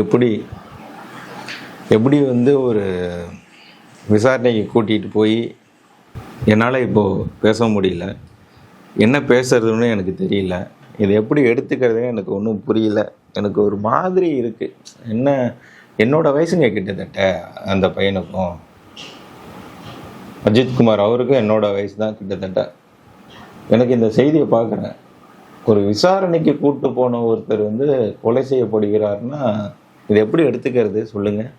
எப்படி எப்படி வந்து ஒரு விசாரணைக்கு கூட்டிகிட்டு போய் என்னால் இப்போது பேச முடியல. என்ன பேசுறதுன்னு எனக்கு தெரியல. இதை எப்படி எடுத்துக்கிறதுன்னு எனக்கு ஒன்றும் புரியல. எனக்கு ஒரு மாதிரி இருக்குது என்ன என்னோடய வயசுங்க கிட்டத்தட்ட அந்த பையனுக்கும் அஜித்குமார் அவருக்கும் என்னோடய வயசு தான் கிட்டத்தட்ட. எனக்கு இந்த செய்தியை பார்க்குறேன். ஒரு விசாரணைக்கு கூப்பிட்டு போன ஒருத்தர் வந்து கொலை செய்யப்படுகிறார்னா இதை எப்படி எடுத்துக்கிறது? சொல்லுங்கள்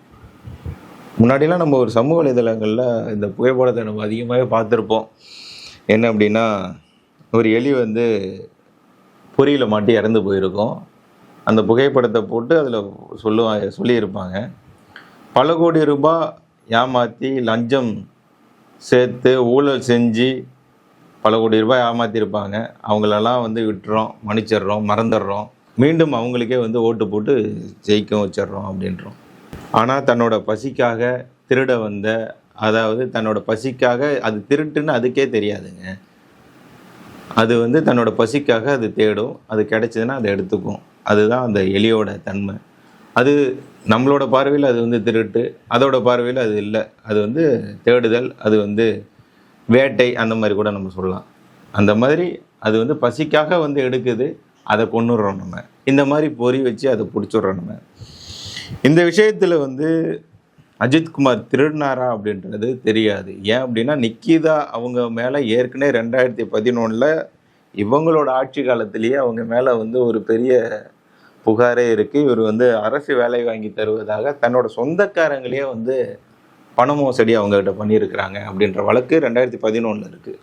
முன்னாடிலாம் நம்ம ஒரு சமூக வலைதளங்களில் இந்த புகைப்படத்தை நம்ம அதிகமாகவே பார்த்துருப்போம். என்ன அப்படின்னா ஒரு எலி வந்து பொரியில் மாட்டி இறந்து போயிருக்கோம். அந்த புகைப்படத்தை போட்டு அதில் சொல்லுவாங்க சொல்லியிருப்பாங்க. பல கோடி ரூபாய் ஏமாற்றி லஞ்சம் சேர்த்து ஊழல் செஞ்சு பல கோடி ரூபாய் ஏமாற்றிருப்பாங்க அவங்களெல்லாம் வந்து விட்டுறோம் மன்னிச்சிடுறோம் மறந்துடுறோம். மீண்டும் அவங்களுக்கே வந்து ஓட்டு போட்டு ஜெயிக்க வச்சிடுறோம் அப்படின்றோம். ஆனால் தன்னோட பசிக்காக திருட வந்த அதாவது தன்னோட பசிக்காக அது திருட்டுன்னு அதுக்கே தெரியாதுங்க. அது வந்து தன்னோட பசிக்காக அது தேடும். அது கிடைச்சதுன்னா அதை எடுத்துக்கும் அதுதான் அந்த எலியோட தன்மை. அது நம்மளோட பார்வையில் அது வந்து திருட்டு. அதோட பார்வையில் அது இல்லை. அது வந்து தேடுதல். அது வந்து வேட்டை அந்த மாதிரி கூட நம்ம சொல்லலாம். அந்த மாதிரி அது வந்து பசிக்காக வந்து எடுக்குது. அதை கொண்டுடுறோம் நம்ம. இந்த மாதிரி பொறி வச்சு அதை பிடிச்சிடுறோம் நம்ம. இந்த விஷயத்தில் வந்து அஜித்குமார் திருடினாரா அப்படின்றது தெரியாது. ஏன் அப்படின்னா நிக்கிதா அவங்க மேலே ஏற்கனவே ரெண்டாயிரத்தி பதினொன்றில் இவங்களோட ஆட்சி காலத்திலேயே அவங்க மேலே வந்து ஒரு பெரிய புகாரே இருக்குது இவர் வந்து அரசு வேலை வாங்கி தருவதாக தன்னோட சொந்தக்காரங்களையே வந்து பண மோசடி அவங்ககிட்ட பண்ணியிருக்கிறாங்க அப்படின்ற வழக்கு ரெண்டாயிரத்தி பதினொன்றில் இருக்குது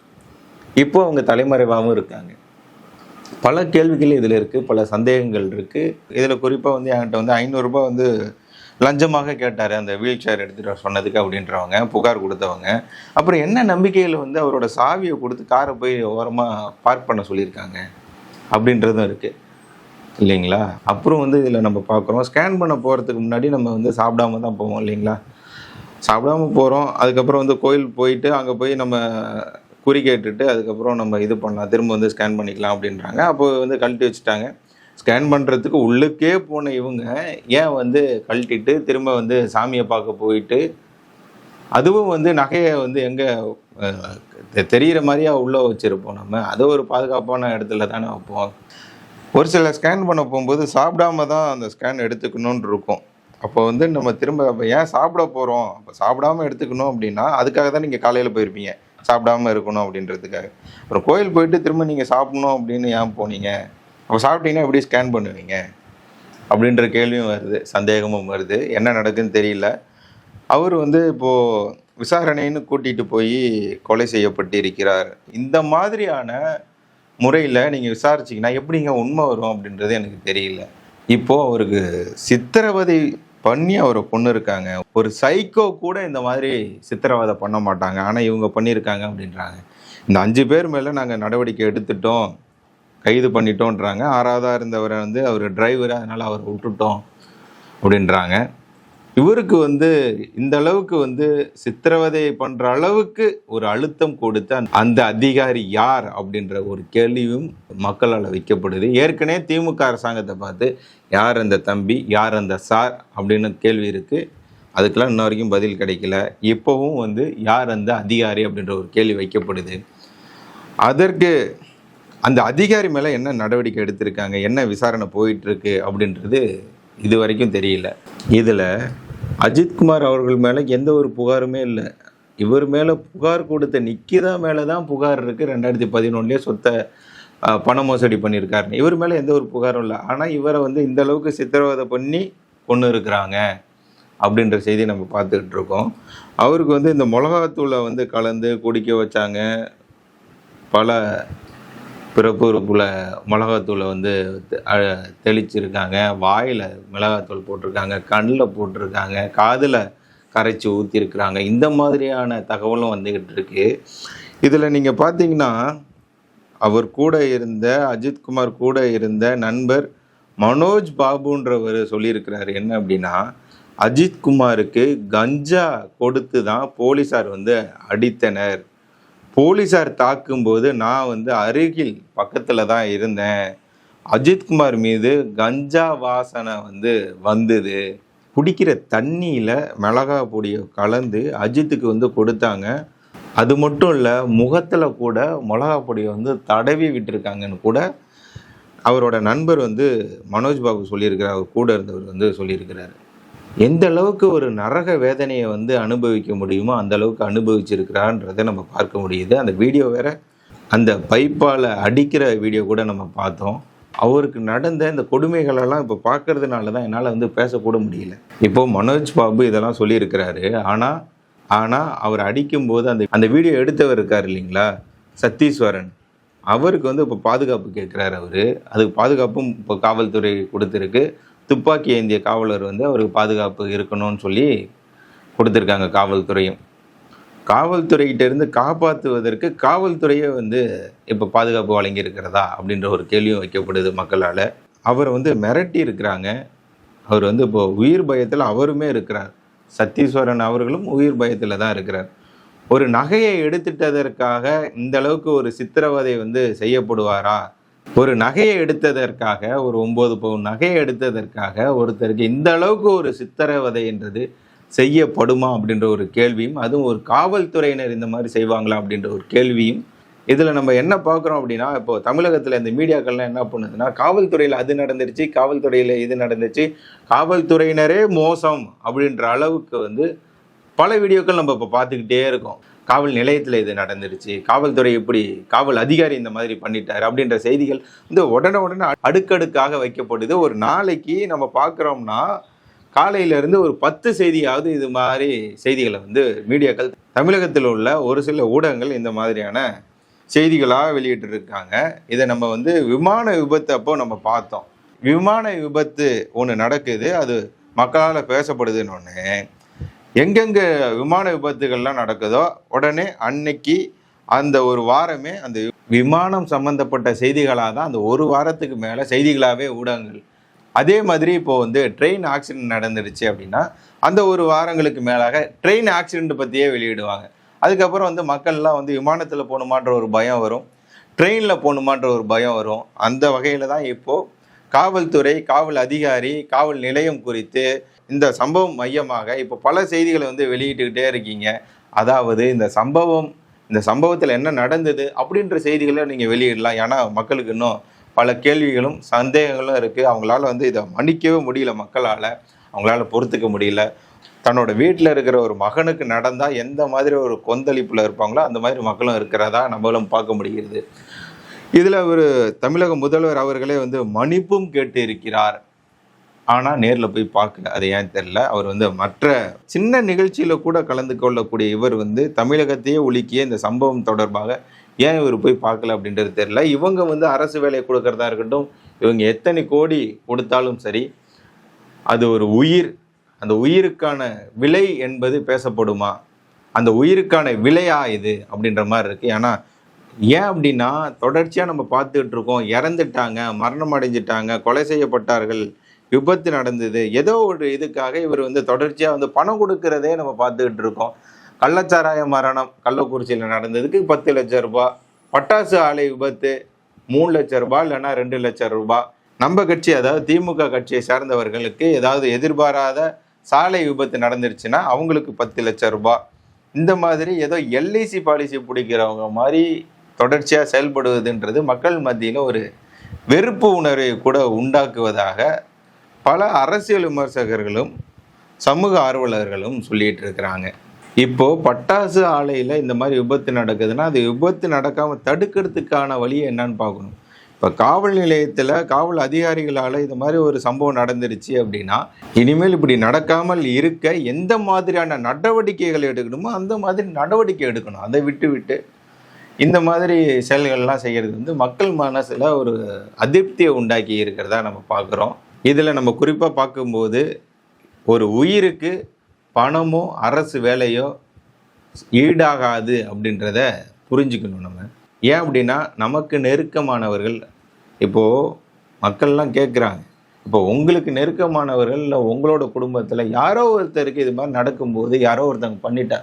இப்போ அவங்க தலைமறைவாகவும் இருக்காங்க. பல கேள்விகள் இதில் இருக்குது பல சந்தேகங்கள் இருக்குது இதில் குறிப்பாக வந்து என்கிட்ட வந்து ஐநூறுரூபா வந்து லஞ்சமாக கேட்டார். அந்த வீல் சேர் எடுத்துகிட்டு சொன்னதுக்கு அப்படின்றவங்க புகார் கொடுத்தவங்க. அப்புறம் என்ன நம்பிக்கையில் வந்து அவரோட சாவியை கொடுத்து காரை போய் ஓரமாக பார்க் பண்ண சொல்லியிருக்காங்க? அப்படின்றதும் இருக்குது இல்லைங்களா? அப்புறம் வந்து இதில் நம்ம பார்க்குறோம். ஸ்கேன் பண்ண போகிறதுக்கு முன்னாடி நம்ம வந்து சாப்பிடாம தான் போவோம் இல்லைங்களா? சாப்பிடாம போகிறோம் அதுக்கப்புறம் வந்து கோயில் போயிட்டு அங்கே போய் நம்ம குறி கேட்டுட்டு அதுக்கப்புறம் நம்ம இது பண்ணலாம் திரும்ப வந்து ஸ்கேன் பண்ணிக்கலாம் அப்படின்றாங்க. அப்போ வந்து கழட்டி வச்சுட்டாங்க. ஸ்கேன் பண்ணுறதுக்கு உள்ளுக்கே போன இவங்க ஏன் வந்து கழட்டிட்டு திரும்ப வந்து சாமியை பார்க்க போயிட்டு அதுவும் வந்து நகையை வந்து எங்கே தெரிகிற மாதிரியா உள்ளே வச்சுருப்போம் நம்ம. அது ஒரு பாதுகாப்பான இடத்துல தானே வைப்போம். ஒரு சில ஸ்கேன் பண்ண போகும்போது சாப்பிடாம தான் அந்த ஸ்கேன் எடுத்துக்கணும்னு இருக்கும். அப்போ வந்து நம்ம திரும்ப அப்போ ஏன் சாப்பிட போகிறோம் அப்போ சாப்பிடாம எடுத்துக்கணும் அப்படின்னா அதுக்காக தான் நீங்கள் காலையில் போயிருப்பீங்க. சாப்பிடாம இருக்கணும் அப்படின்றதுக்காக. அப்புறம் கோயில் போயிட்டு திரும்ப நீங்கள் சாப்பிடணும் அப்படின்னு ஏன் போனீங்க? அப்போ சாப்பிட்டீங்கன்னா எப்படி ஸ்கேன் பண்ணுவீங்க? அப்படின்ற கேள்வியும் வருது சந்தேகமும் வருது. என்ன நடக்குன்னு தெரியல. அவர் வந்து இப்போது விசாரணைன்னு கூட்டிகிட்டு போய் கொலை செய்யப்பட்டு இருக்கிறார் இந்த மாதிரியான முறையில் நீங்கள் விசாரிச்சிங்கன்னா எப்படிங்க உண்மை வரும் அப்படின்றது எனக்கு தெரியல. இப்போது அவருக்கு சித்திரவதை பண்ணி அவரை பொண்ணு இருக்காங்க. ஒரு சைக்கோ கூட இந்த மாதிரி சித்திரவதை பண்ண மாட்டாங்க. ஆனால் இவங்க பண்ணியிருக்காங்க அப்படின்றாங்க. இந்த அஞ்சு பேர் மேலே நாங்கள் நடவடிக்கை எடுத்துட்டோம். கைது பண்ணிட்டோன்றாங்க ஆறாவதாக இருந்தவரை வந்து அவர் டிரைவர் அதனால் அவரை விட்டுட்டோம் அப்படின்றாங்க. இவருக்கு வந்து இந்த அளவுக்கு வந்து சித்திரவதை பண்ற அளவுக்கு ஒரு அழுத்தம் கொடுத்த அந்த- அந்த அதிகாரி யார் அப்படின்ற ஒரு கேள்வியும் மக்களால் வைக்கப்படுது. ஏற்கனவே திமுக அரசாங்கத்தை பார்த்து யார் அந்த தம்பி? யார் அந்த சார்? அப்படின்னு கேள்வி இருக்கு. அதுக்கெல்லாம் இன்ன வரைக்கும் பதில் கிடைக்கல. இப்போவும் வந்து யார் அந்த அதிகாரி? அப்படின்ற ஒரு கேள்வி வைக்கப்படுது. அதற்கு அந்த அதிகாரி மேலே என்ன நடவடிக்கை எடுத்திருக்காங்க? என்ன விசாரணை போயிட்டு இருக்கு? அப்படின்றது இது வரைக்கும் தெரியல. இதில் அஜித்குமார் அவர்கள் மேலே எந்த ஒரு புகாருமே இல்லை. இவர் மேலே புகார் கொடுத்த நிக்கிதா மேலே தான் புகார் இருக்குது ரெண்டாயிரத்தி பதினொன்றுலேயே சொத்தை பண மோசடி பண்ணியிருக்காருன்னு இவர் மேலே எந்த ஒரு புகாரும் இல்லை. ஆனால் இவரை வந்து இந்த அளவுக்கு சித்திரவதை பண்ணி கொண்டு இருக்கிறாங்க அப்படின்ற செய்தி நம்ம பார்த்துக்கிட்டு இருக்கோம். அவருக்கு வந்து இந்த மிளகாத்தூளை வந்து கலந்து குடிக்க வச்சாங்க. பல பிறப்புறுப்புல மிளகாத்தூளை வந்து தெ- தெளிச்சிருக்காங்க. வாயில் மிளகாத்தூள் போட்டிருக்காங்க கண்ணில் போட்டிருக்காங்க காதில் கரைச்சி ஊற்றிருக்கிறாங்க இந்த மாதிரியான தகவலும் வந்துக்கிட்டு இருக்கு. இதில் நீங்கள் பார்த்தீங்கன்னா அவர் கூட இருந்த அஜித்குமார் கூட இருந்த நண்பர் மனோஜ் பாபுன்றவர் சொல்லியிருக்கிறாரு. என்ன அப்படின்னா அஜித்குமாருக்கு கஞ்சா கொடுத்து தான் போலீஸார் வந்து அடித்தனர். போலீஸார் தாக்கும்போது நான் வந்து அருகில் பக்கத்தில் தான் இருந்தேன். அஜித்குமார் மீது கஞ்சா வாசனை வந்து வந்தது. குடிக்கிற தண்ணியில் மிளகா பொடியை கலந்து அஜித்துக்கு வந்து கொடுத்தாங்க. அது மட்டும் இல்லை முகத்தில் கூட மிளகா பொடியை வந்து தடவி விட்டுருக்காங்கன்னு கூட அவரோட நண்பர் வந்து மனோஜ் பாபு சொல்லியிருக்கிறார் அவர் கூட இருந்தவர் வந்து சொல்லியிருக்கிறாரு. எந்த அளவுக்கு ஒரு நரக வேதனையை வந்து அனுபவிக்க முடியுமோ அந்த அளவுக்கு அனுபவிச்சிருக்கிறான்றதை நம்ம பார்க்க முடியுது. அந்த வீடியோ வேற அந்த பைப்பால் அடிக்கிற வீடியோ கூட நம்ம பார்த்தோம். அவருக்கு நடந்த இந்த கொடுமைகளெல்லாம் இப்போ பார்க்கறதுனால தான் என்னால் வந்து பேசக்கூட முடியல. இப்போ மனோஜ் பாபு இதெல்லாம் சொல்லியிருக்கிறாரு. ஆனால் ஆனால் அவர் அடிக்கும்போது அந்த அந்த வீடியோ எடுத்தவர் இருக்கார் இல்லைங்களா? சத்தீஸ்வரன். அவருக்கு வந்து இப்போ பாதுகாப்பு கேட்குறாரு அவர். அதுக்கு பாதுகாப்பும் இப்போ காவல்துறை கொடுத்துருக்கு. துப்பாக்கி ஏந்திய காவலர் வந்து அவருக்கு பாதுகாப்பு இருக்கணும்னு சொல்லி கொடுத்துருக்காங்க காவல்துறையும். காவல்துறைகிட்ட இருந்து காப்பாற்றுவதற்கு காவல்துறையே வந்து இப்போ பாதுகாப்பு வழங்கி இருக்கிறதா அப்படின்ற ஒரு கேள்வியும் வைக்கப்படுது மக்களால். அவரை வந்து மிரட்டி இருக்கிறாங்க. அவர் வந்து இப்போ உயிர் பயத்தில் அவருமே இருக்கிறார். சத்தீஸ்வரன் அவர்களும் உயிர் பயத்தில் தான் இருக்கிறார். ஒரு நகையை எடுத்துட்டதற்காக இந்த அளவுக்கு ஒரு சித்திரவதை வந்து செய்யப்படுவாரா? ஒரு நகையை எடுத்ததற்காக ஒரு ஒன்பது பவுன் நகையை எடுத்ததற்காக ஒருத்தருக்கு இந்த அளவுக்கு ஒரு சித்திரவதை என்றது செய்யப்படுமா அப்படின்ற ஒரு கேள்வியும் அதுவும் ஒரு காவல்துறையினர் இந்த மாதிரி செய்வாங்களா அப்படின்ற ஒரு கேள்வியும் இதில் நம்ம என்ன பார்க்குறோம் அப்படின்னா இப்போ தமிழகத்தில் இந்த மீடியாக்கள்லாம் என்ன பண்ணுதுன்னா காவல்துறையில் அது நடந்துருச்சு காவல்துறையில் இது நடந்துச்சு காவல்துறையினரே மோசம் அப்படின்ற அளவுக்கு வந்து பல வீடியோக்கள் நம்ம இப்போ பார்த்துக்கிட்டே இருக்கோம். காவல் நிலையத்தில் இது நடந்துருச்சு. காவல்துறை இப்படி காவல் அதிகாரி இந்த மாதிரி பண்ணிட்டார் அப்படின்ற செய்திகள் இந்த உடனே உடனே அடுக்கடுக்காக வைக்கப்படுது. ஒரு நாளைக்கு நம்ம பார்க்குறோம்னா காலையிலேருந்து ஒரு பத்து செய்தியாவது இது மாதிரி செய்திகளை வந்து மீடியாக்கள் தமிழகத்தில் உள்ள ஒரு சில ஊடகங்கள் இந்த மாதிரியான செய்திகளாக வெளியிட்டிருக்காங்க. இதை நம்ம வந்து விமான விபத்து அப்போ நம்ம பார்த்தோம். விமான விபத்து ஒன்று நடக்குது. அது மக்களால் பேசப்படுதுன்னு ஒன்று எங்கெங்கே விமான விபத்துகள்லாம் நடக்குதோ உடனே அன்னைக்கு அந்த ஒரு வாரமே அந்த விமானம் சம்பந்தப்பட்ட செய்திகளாக தான் அந்த ஒரு வாரத்துக்கு மேலே செய்திகளாகவே ஊடகங்கள். அதே மாதிரி இப்போ வந்து ட்ரெயின் ஆக்சிடென்ட் நடந்துடுச்சு அப்படின்னா அந்த ஒரு வாரங்களுக்கு மேலாக ட்ரெயின் ஆக்சிடென்ட் பற்றியே வெளியிடுவாங்க. அதுக்கப்புறம் வந்து மக்கள்லாம் வந்து விமானத்தில் போகணுமான்ற ஒரு பயம் வரும். ட்ரெயினில் போகணுமான்ற ஒரு பயம் வரும். அந்த வகையில் தான் இப்போது காவல்துறை காவல் அதிகாரி காவல் நிலையம் குறித்து இந்த சம்பவம் மையமாக இப்போ பல செய்திகளை வந்து வெளியிட்டுக்கிட்டே இருக்கீங்க. அதாவது இந்த சம்பவம் இந்த சம்பவத்தில் என்ன நடந்தது அப்படின்ற செய்திகளை நீங்கள் வெளியிடலாம். ஏன்னா மக்களுக்கு இன்னும் பல கேள்விகளும் சந்தேகங்களும் இருக்குது அவங்களால வந்து இதை மன்னிக்கவே முடியல மக்களால். அவங்களால பொறுத்துக்க முடியல. தன்னோட வீட்டில் இருக்கிற ஒரு மகனுக்கு நடந்தால் எந்த மாதிரி ஒரு கொந்தளிப்பில் இருப்பாங்களோ அந்த மாதிரி மக்களும் இருக்கிறதா நம்மளும் பார்க்க முடிகிறது. இதில் ஒரு தமிழக முதல்வர் அவர்களே வந்து மன்னிப்பும் கேட்டு இருக்கிறார் ஆனால் நேரில் போய் பார்க்கல. அது ஏன் தெரில அவர் வந்து மற்ற சின்ன நிகழ்ச்சியில் கூட கலந்து கொள்ளக்கூடிய இவர் வந்து தமிழகத்தையே உலுக்கிய இந்த சம்பவம் தொடர்பாக ஏன் இவர் போய் பார்க்கல அப்படின்றது தெரில இவங்க வந்து அரசு வேலையை கொடுக்கறதா இருக்கட்டும் இவங்க எத்தனை கோடி கொடுத்தாலும் சரி அது ஒரு உயிர். அந்த உயிருக்கான விலை என்பது பேசப்படுமா? அந்த உயிருக்கான விலையா இது அப்படின்ற மாதிரி இருக்கு. ஏன்னா ஏன் அப்படின்னா தொடர்ச்சியாக நம்ம பார்த்துக்கிட்டு இருக்கோம். இறந்துட்டாங்க மரணம் அடைஞ்சிட்டாங்க கொலை செய்யப்பட்டார்கள். விபத்து நடந்தது. ஏதோ ஒரு இதுக்காக இவர் வந்து தொடர்ச்சியாக வந்து பணம் கொடுக்கறதே நம்ம பார்த்துக்கிட்டு இருக்கோம். கள்ளச்சாராய மரணம் கள்ளக்குறிச்சியில் நடந்ததுக்கு பத்து லட்சம் ரூபாய் பட்டாசு ஆலை விபத்து மூணு லட்சம் ரூபாய் இல்லைன்னா ரெண்டு லட்சம் ரூபாய் நம்ம கட்சி அதாவது திமுக கட்சியை சார்ந்தவர்களுக்கு ஏதாவது எதிர்பாராத சாலை விபத்து நடந்துருச்சுன்னா அவங்களுக்கு பத்து லட்சம் ரூபாய் இந்த மாதிரி ஏதோ எல்ஐசி பாலிசி பிடிக்கிறவங்க மாதிரி தொடர்ச்சியாக செயல்படுவதுன்றது மக்கள் மத்தியில் ஒரு வெறுப்பு உணர்வை கூட உண்டாக்குவதாக பல அரசியல் விமர்சகர்களும் சமூக ஆர்வலர்களும் சொல்லிட்டு இருக்கிறாங்க இப்போ பட்டாசு ஆலையில் இந்த மாதிரி விபத்து நடக்குதுன்னா அது விபத்து நடக்காமல் தடுக்கிறதுக்கான வழியை என்னன்னு பார்க்கணும். இப்போ காவல் நிலையத்தில் காவல் அதிகாரிகளால் இந்த மாதிரி ஒரு சம்பவம் நடந்துருச்சு அப்படின்னா இனிமேல் இப்படி நடக்காமல் இருக்க எந்த மாதிரியான நடவடிக்கைகள் எடுக்கணுமோ அந்த மாதிரி நடவடிக்கை எடுக்கணும். அதை விட்டு விட்டு இந்த மாதிரி செயல்கள்லாம் செய்கிறது வந்து மக்கள் மனசில் ஒரு அதிருப்தியை உண்டாக்கி இருக்கிறதா நம்ம பார்க்குறோம். இதில் நம்ம குறிப்பாக பார்க்கும்போது ஒரு உயிருக்கு பணமோ அரசு வேலையோ ஈடாகாது அப்படின்றத புரிஞ்சுக்கணும் நம்ம. ஏன் அப்படின்னா நமக்கு நெருக்கமானவர்கள் இப்போது மக்கள்லாம் கேட்குறாங்க இப்போ உங்களுக்கு நெருக்கமானவர்கள் இல்லை உங்களோட குடும்பத்தில் யாரோ ஒருத்தருக்கு இது மாதிரி நடக்கும்போது யாரோ ஒருத்தவங்க பண்ணிட்டா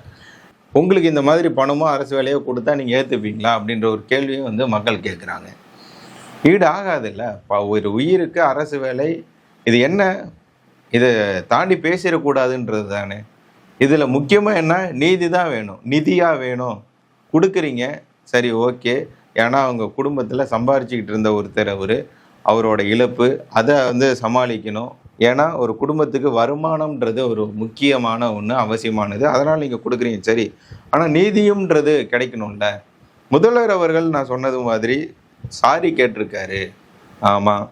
உங்களுக்கு இந்த மாதிரி பணமோ அரசு வேலையோ கொடுத்தா நீங்கள் ஏற்றுப்பீங்களா அப்படின்ற ஒரு கேள்வியும் வந்து மக்கள் கேட்குறாங்க ஈடு ஆகாதுல்ல ஒரு உயிருக்கு அரசு வேலை. இது என்ன? இதை தாண்டி பேசிடக்கூடாதுன்றது தானே இதில் முக்கியமாக என்ன? நீதி தான் வேணும். நிதியாக வேணும். கொடுக்குறீங்க. சரி ஓகே. ஏன்னா அவங்க குடும்பத்தில் சம்பாரிச்சிக்கிட்டு இருந்த ஒருத்தர் அவர். அவரோட இழப்பு அதை வந்து சமாளிக்கணும். ஏன்னா ஒரு குடும்பத்துக்கு வருமானம்ன்றது ஒரு முக்கியமான ஒன்று அவசியமானது. அதனால் நீங்கள் கொடுக்குறீங்க. சரி. ஆனால் நீதியும்ன்றது கிடைக்கணும்ல. முதல்வர் அவர்கள் நான் சொன்னது மாதிரி சாரி கேட்டிருக்காரு. ஆமாம்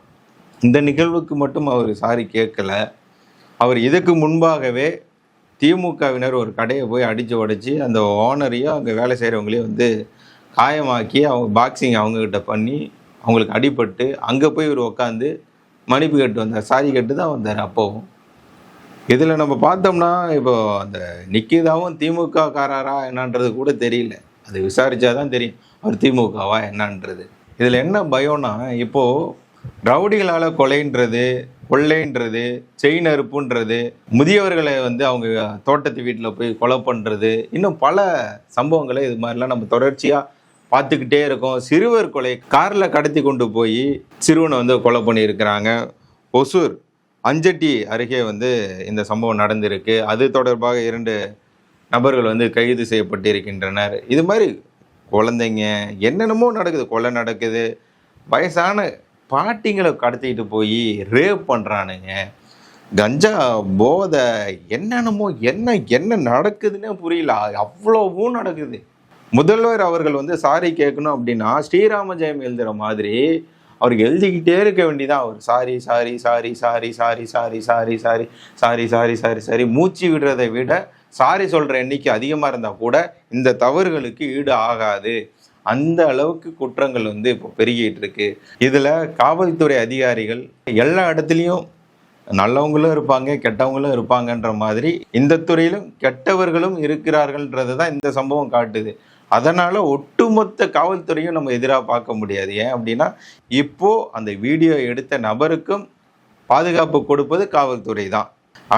இந்த நிகழ்வுக்கு மட்டும் அவர் சாரி கேட்கல. அவர் இதுக்கு முன்பாகவே திமுகவினர் ஒரு கடையை போய் அடித்து உடைச்சி அந்த ஓனரையும் அங்கே வேலை செய்கிறவங்களையும் வந்து காயமாக்கி அவங்க பாக்ஸிங் அவங்கக்கிட்ட பண்ணி அவங்களுக்கு அடிபட்டு அங்கே போய் இவர் உட்காந்து மன்னிப்பு கேட்டு வந்தார். சாரி கேட்டு தான் வந்தார் அப்போவும். இதில் நம்ம பார்த்தோம்னா இப்போ அந்த நிக்கிதாவும் திமுக காரரா என்னன்றது கூட தெரியல. அது விசாரித்தா தான் தெரியும். அவர் திமுகவா என்னன்றது. இதில் என்ன பயம்னா இப்போது ரவுடிகளால் கொலைன்றது கொள்ளைன்றது செயின் அறுப்புன்றது முதியவர்களை வந்து அவங்க தோட்டத்து வீட்டில் போய் கொலை பண்ணுறது இன்னும் பல சம்பவங்களை இது மாதிரிலாம் நம்ம தொடர்ச்சியாக பார்த்துக்கிட்டே இருக்கோம். சிறுவர் கொலை காரில் கடத்தி கொண்டு போய் சிறுவனை வந்து கொலை பண்ணியிருக்கிறாங்க. ஒசூர் அஞ்சட்டி அருகே வந்து இந்த சம்பவம் நடந்திருக்கு. அது தொடர்பாக இரண்டு நபர்கள் வந்து கைது செய்யப்பட்டிருக்கின்றனர். இது மாதிரி குழந்தைங்க என்னென்னமோ நடக்குது கொலை நடக்குது வயசான பாட்டிங்களை கடத்திட்டு போய் ரேப் பண்ணுறானுங்க கஞ்சா போதை என்னென்னமோ என்ன என்ன நடக்குதுன்னே புரியல அவ்வளோவும் நடக்குது முதல்வர் அவர்கள் வந்து சாரி கேட்கணும் அப்படின்னா ஸ்ரீராம ஜெயம் எழுதுகிற மாதிரி அவருக்கு எழுதிக்கிட்டே இருக்க வேண்டியதான் அவர் sorry sorry sorry sorry sorry sorry sorry sorry sorry sorry sorry sorry மூச்சு விடுறதை விட சாரி சொல்கிற எண்ணிக்கை அதிகமாக இருந்தால் கூட இந்த தவறுகளுக்கு ஈடு ஆகாது. அந்த அளவுக்கு குற்றங்கள் வந்து இப்போ பெருகிட்டு இருக்கு. இதில் காவல்துறை அதிகாரிகள் எல்லா இடத்துலையும் நல்லவங்களும் இருப்பாங்க கெட்டவங்களும் இருப்பாங்கன்ற மாதிரி இந்த துறையிலும் கெட்டவர்களும் இருக்கிறார்கள்ன்றது தான் இந்த சம்பவம் காட்டுது. அதனால் ஒட்டுமொத்த காவல்துறையும் நம்ம எதிராக பார்க்க முடியாது. ஏன் அப்படின்னா இப்போ அந்த வீடியோ எடுத்த நபருக்கும் பாதுகாப்பு கொடுப்பது காவல்துறை தான்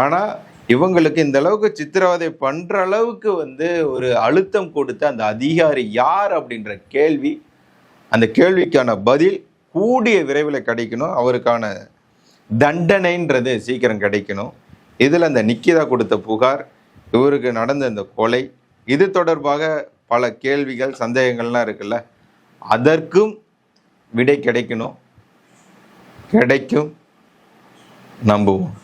ஆனால் இவங்களுக்கு இந்த அளவுக்கு சித்திரவதை பண்ற அளவுக்கு வந்து ஒரு அழுத்தம் கொடுத்த அந்த அதிகாரி யார் அப்படின்ற கேள்வி அந்த கேள்விக்கான பதில் கூடிய விரைவில் கிடைக்கணும். அவருக்கான தண்டனைன்றது சீக்கிரம் கிடைக்கணும். இதில் அந்த நிக்கிதா கொடுத்த புகார் இவருக்கு நடந்த இந்த கொலை இது தொடர்பாக பல கேள்விகள் சந்தேகங்கள்லாம் இருக்குல்ல. அதற்கும் விடை கிடைக்கணும். கிடைக்கும். நம்புவோம்.